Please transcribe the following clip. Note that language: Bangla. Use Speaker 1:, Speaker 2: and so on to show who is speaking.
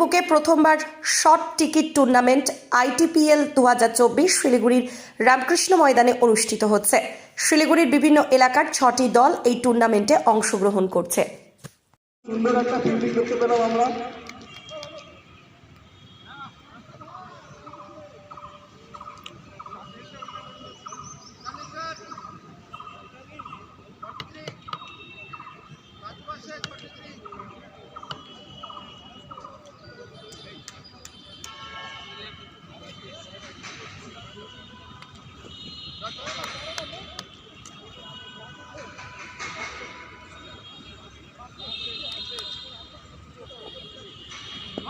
Speaker 1: বুকে প্রথমবার শর্ট টিকিট টুর্নামেন্ট আইটিপিএল দু হাজার চব্বিশ শিলিগুড়ির রামকৃষ্ণ ময়দানে অনুষ্ঠিত হচ্ছে। শিলিগুড়ির বিভিন্ন এলাকার ছটি দল এই টুর্নামেন্টে অংশগ্রহণ করছে।
Speaker 2: সুন্দর একটা ফিল্ডিং দেখতে পেলাম আমরা।